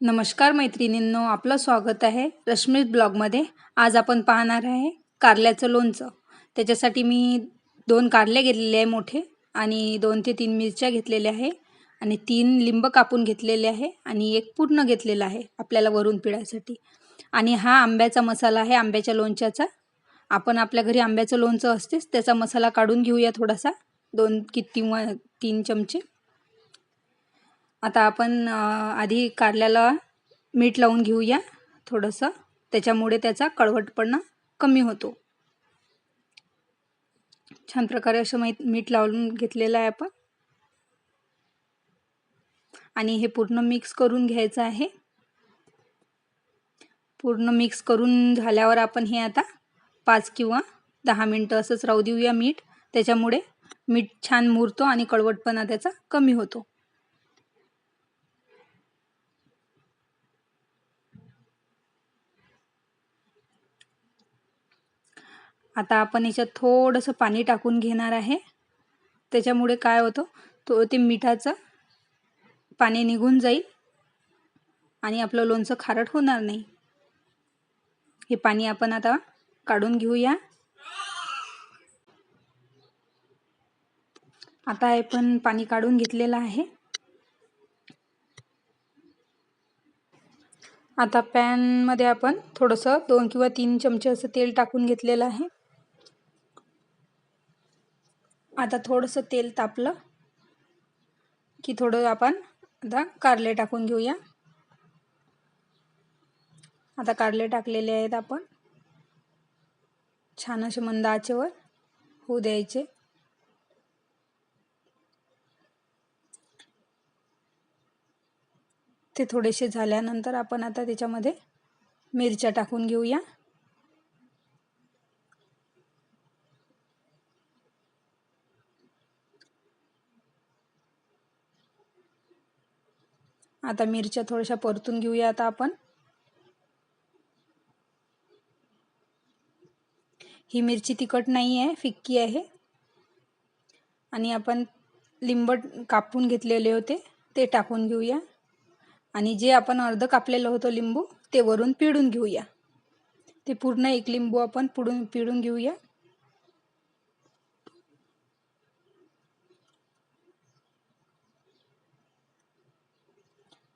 नमस्कार मैत्रिणींनो आपलं स्वागत आहे रश्मीज ब्लॉगमध्ये. आज आपण पाहणार आहे कारल्याचं लोणचं. त्याच्यासाठी मी दोन कारले घेतलेले आहे मोठे आणि दोन ते तीन मिरच्या घेतलेल्या आहे आणि तीन लिंब कापून घेतलेले आहे आणि एक पूर्ण घेतलेला आहे आपल्याला वरून पिळायसाठी. आणि हा आंब्याचा मसाला आहे आंब्याच्या लोणच्याचा. आपण आपल्या घरी आंब्याचं लोणचं असतेच त्याचा मसाला काढून घेऊया थोडासा दोन की किंवा तीन चमचे. आता आपण आधी कारल्याला मीठ लावून घेऊया थोडंसं. त्याच्यामुळे त्याचा कळवटपणा कमी होतो. छान प्रकारे असं माहीत मीठ लावून घेतलेलं आहे आपण. आणि हे पूर्ण मिक्स करून घ्यायचं आहे. पूर्ण मिक्स करून झाल्यावर आपण हे आता पाच किंवा दहा मिनटं असंच राहू देऊया मीठ. त्याच्यामुळे मीठ छान मुरतो आणि कळवटपणा त्याचा कमी होतो. आता आपण याच्यात थोडंसं पाणी टाकून घेणार आहे. त्याच्यामुळे काय होतं तो ते मिठाचं पाणी निघून जाईल आणि आपलं लोणचं खारट होणार नाही. हे पाणी आपण आता काढून घेऊया. आता हे पण पाणी काढून घेतलेलं आहे. आता पॅनमध्ये आपण थोडंसं दोन किंवा तीन चमचे असं तेल टाकून घेतलेलं आहे. आता थोडंसं तेल तापलं की थोडं आपण आता कारले टाकून घेऊया. आता कारले टाकलेले आहेत आपण. छान असे मंद आचेवर होऊ द्यायचे. ते थोडेसे झाल्यानंतर आपण आता त्याच्यामध्ये मिरच्या टाकून घेऊया. आता मिरच्या थोड्याशा परतून घेऊया आता आपण. ही मिरची तिखट नाही आहे फिक्की आहे. आणि आपण लिंबट कापून घेतलेले होते ते टाकून घेऊया. आणि जे आपण अर्ध कापलेलं होतं लिंबू ते वरून पिळून घेऊया. ते पूर्ण एक लिंबू आपण पुढून पिळून घेऊया.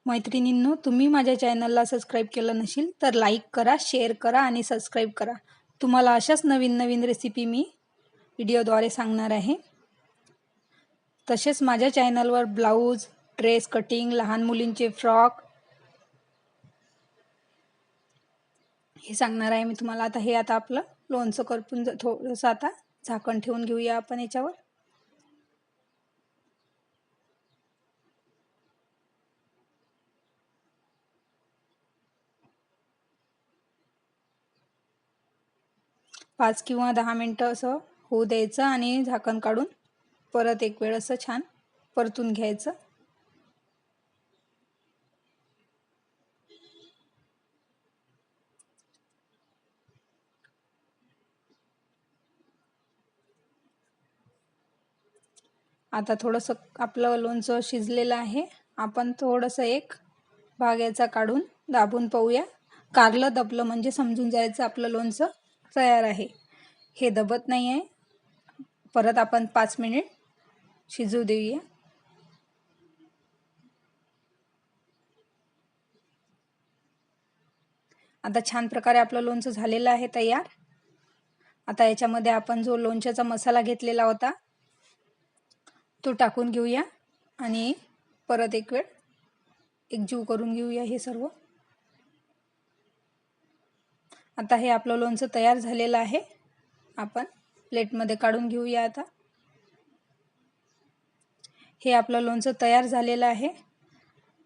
मैत्रिणींनो तुम्ही माझ्या चॅनलला सबस्क्राईब केलं नसेल तर लाईक करा शेअर करा आणि सबस्क्राईब करा. तुम्हाला अशाच नवीन नवीन रेसिपी मी व्हिडिओद्वारे सांगणार आहे. तसेच माझ्या चॅनलवर ब्लाऊज ड्रेस कटिंग लहान मुलींचे फ्रॉक हे सांगणार आहे मी तुम्हाला. आता हे आता आपलं लोणचं करपून थोडंसं आता झाकण ठेवून घेऊया आपण याच्यावर. पाच किंवा दहा मिनटं असं होऊ द्यायचं आणि झाकण काढून परत एक वेळ असं छान परतून घ्यायचं. आता थोडंसं आपलं लोणचं शिजलेलं आहे. आपण थोडंसं एक भाग याचा काढून दाबून पाहूया. कारलं दबलं म्हणजे समजून जायचं आपलं लोणचं. तयार आहे. हे दबत नाही आहे परत आपण पाच मिनिट शिजू देऊया. आता छान प्रकारे आपलं लोणचं झालेलं आहे तयार. आता याच्यामध्ये आपण जो लोणच्याचा मसाला घेतलेला होता तो टाकून घेऊया आणि परत एक वेळ एकजीव करून घेऊया हे सर्व. आता हे आपलं लोणचं तयार झालेलं आहे. आपण प्लेटमध्ये काढून घेऊया आता. हे आपलं लोणचं तयार झालेलं आहे.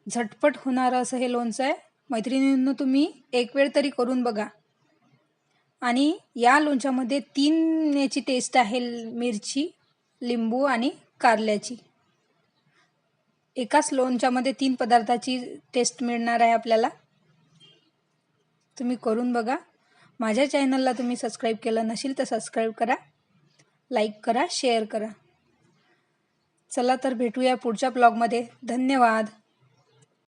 झटपट होणारं असं हे लोणचं आहे. मैत्रिणींनो तुम्ही एक वेळ तरी करून बघा. आणि या लोणच्यामध्ये तीन याची टेस्ट आहे मिरची लिंबू आणि कारल्याची. एकाच लोणच्यामध्ये तीन पदार्थाची टेस्ट मिळणार आहे आपल्याला. तुम्ही करून बघा. माझ्या चॅनलला तुम्ही सबस्क्राईब केलं नसेल तर सबस्क्राईब करा लाईक करा शेअर करा. चला तर भेटूया पुढच्या ब्लॉगमध्ये धन्यवाद.